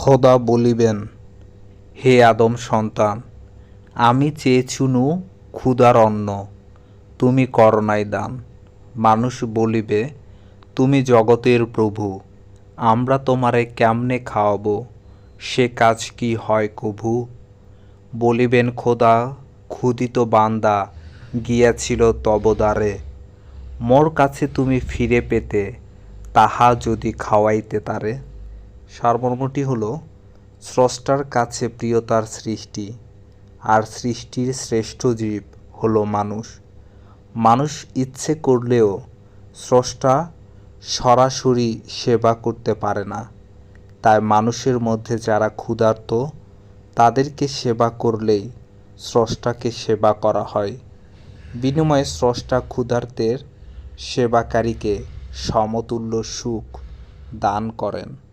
খোদা বলিবেন, হে আদম সন্তান, আমি চেয়েছুনু ক্ষুধার অন্ন, তুমি করনাই দান। মানুষ বলিবে, তুমি জগতের প্রভু, আমরা তোমারে কেমনে খাওয়াবো? সে কাজ কি হয় কভু? বলিবেন, খোদা ক্ষুদিত বান্দা, গিয়াছিল তবদারে মোর কাছে তুমি ফিরে পেতে, তাহা যদি খাওয়াইতে তারে। সারমর্মটি হলো, স্রষ্টার কাছে প্রিয়তার সৃষ্টি, আর সৃষ্টির শ্রেষ্ঠ জীব হল মানুষ। মানুষ ইচ্ছে করলেও স্রষ্টা সরাসরি সেবা করতে পারে না। তাই মানুষের মধ্যে যারা ক্ষুধার্ত, তাদেরকে সেবা করলেই স্রষ্টাকে সেবা করা হয়। বিনিময়ে স্রষ্টা ক্ষুধার্তের সেবাকারীকে সমতুল্য সুখ দান করেন।